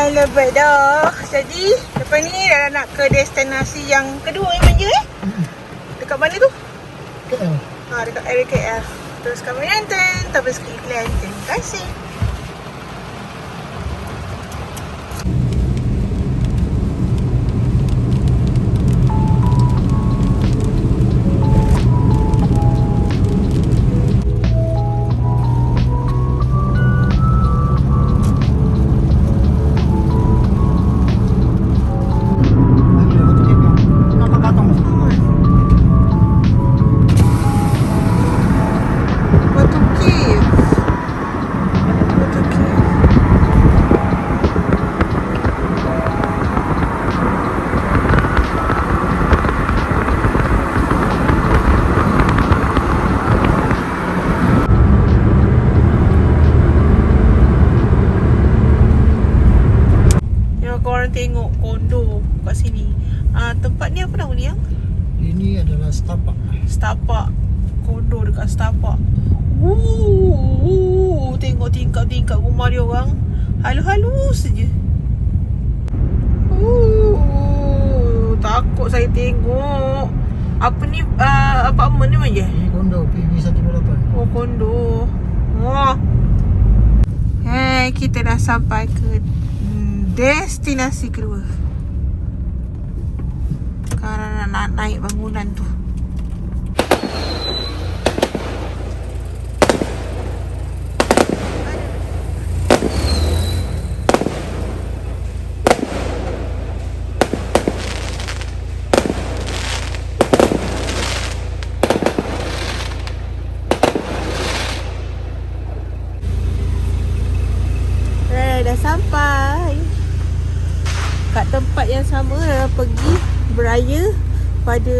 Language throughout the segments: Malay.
Hai, lebat dah. Jadi, lepas ni dah nak ke destinasi yang kedua yang manja eh? Dekat mana tu? KL. Ha, dekat area KL. Terus kami nonton. Tapi sikit iklan. Terima kasih. Ni apa nama ni yang? Ini adalah setapak. Setapak. Kondo dekat setapak. Wuh, Tengok tingkap-tingkap rumah dia orang. Halus-halus saja. Wuh, Takut saya tengok. Apa ni uh, Apartment ni mana Ini kondo PB 128. Oh kondo Wah. Hey kita dah sampai ke Destinasi kedua Sekarang nak naik bangunan tu. Eh, dah sampai. Kat tempat yang sama dah pergi beraya pada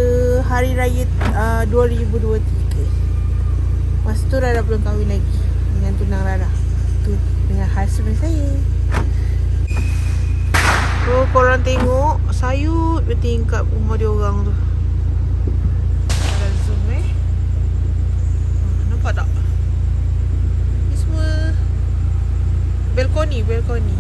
hari raya uh, 2023 Masa tu Rara belum kahwin lagi dengan tunang Rara. Tu dengan husband saya. Oh korang tengok sayut bertingkap rumah dia orang tu. Zoom eh? Nampak tak? Ni semua balcony balcony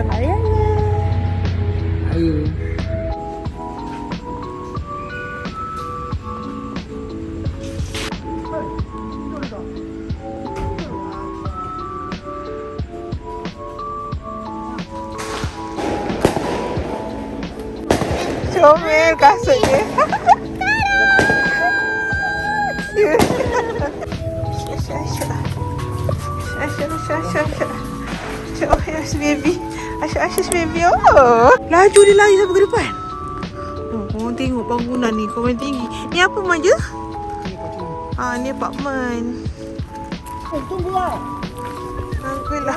Santa Mariana. Aí. Chover, garçonete. Chover, chover, chover. Chover, bebê. Asyik baby Oh Laju dia lari sampai ke depan Oh, korang tengok bangunan ni Korang tinggi Ni apa pacu. Ah, ni apartment Eh, tunggu lah. Sampailah.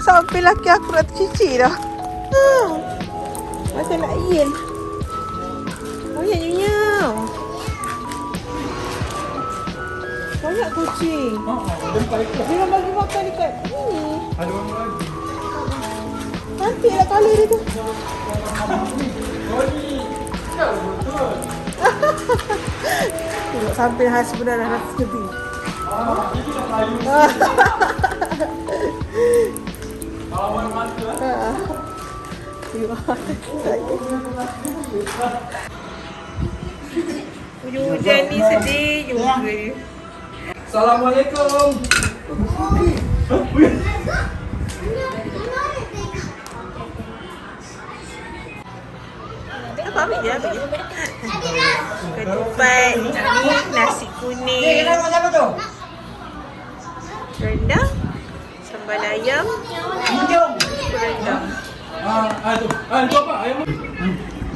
Sampai laki aku dah tercuci dah ah. Macam nak yin Banyak nyau Banyak kucing Jumpa ikut. Dia orang bagi makan dekat ni Ada orang lagi. Cantik lah colour dia tu Tengok sampai husband dah rasa sedih Ah. Tengok saya. Hujan ni sedih juga dia. Assalamualaikum. Apa ambil je ambil je. Ketupat nasi kuning. Rendang. Sambal ayam. Rendang. Ah, ah tu. Ah, tu apa? Ayam.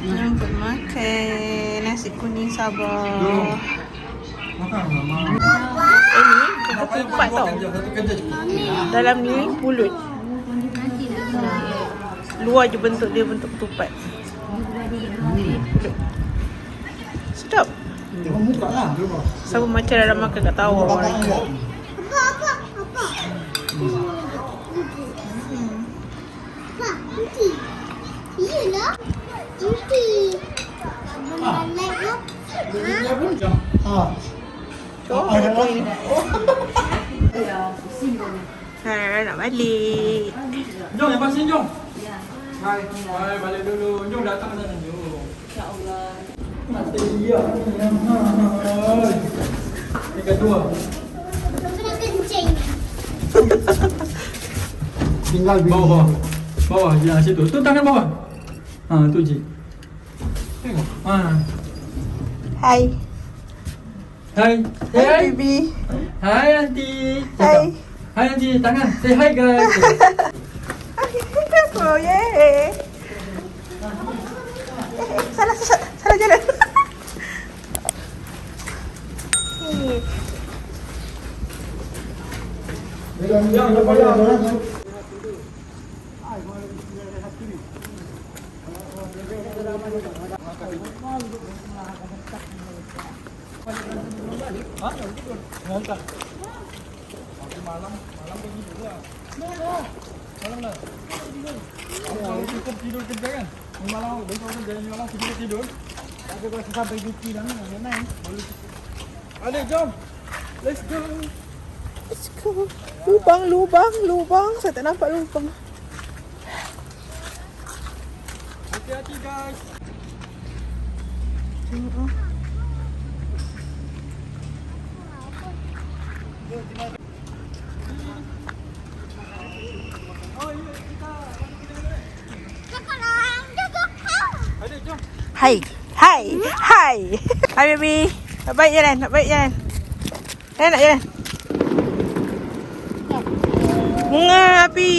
Nampak makan nasi kuning Sabah. Makan mama. Ini ketupat tau. Satu kerja je. Dalam ni pulut. Luar je bentuk dia bentuk ketupat. Sedap. Tengok muka lah. Sama macam dalam makan kat tahu orang. Apa, apa, apa. Hmm. Apa, apa. Yelah. Inti. Ha. Ha. Ha. Ha. Ha. Ha. Ha. nak balik. Jom, lepas sini jom. Hai. Hai balik dulu. Jom datang sana jom. InsyaAllah. Mati dia ni. Hai. Yang kedua. Tinggal bini. Bawah bawah. Bawah ya situ. Tu tangan bawah. Ha tu je. Tengok. Ha. Hai. Hai. Hai Hai. baby. Hai aunty. Hai. Hai aunty. Tangan. Say hi guys. Oh yeah. Eh, salah, salah, salah jalan. Ni. Yang payah. Kalau tidur kerja kan? Ni malam besok kerja ni malam tidur tidur. Aku kasi sampai duty dah ni, naik. Boleh. Adik jom. Let's go. Let's go. Lubang, lubang, lubang. Saya tak nampak lubang. Hati-hati guys. Adik jom. Hai. Hai. Hai. Hai baby. Nak baik jalan, nak baik jalan. Eh nak jalan. Bunga api.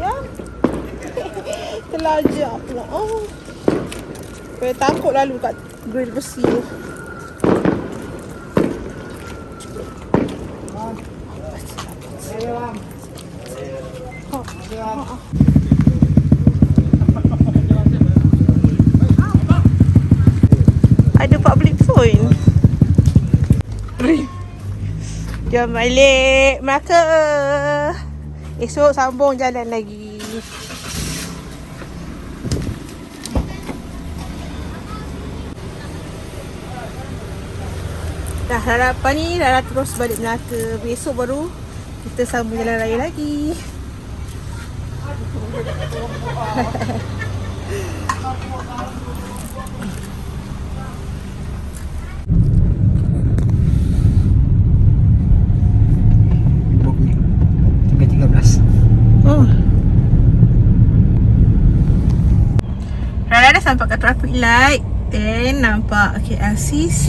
Ya. Terlajak pula. Oh. Saya takut lalu kat grill besi tu. Ada public phone. Jom balik Melaka. Esok sambung jalan lagi. Dah harapan ni dah, terus balik Melaka. Besok baru kita sambung jalan raya lagi. Rara dah sampai kat traffic light Then nampak KLCC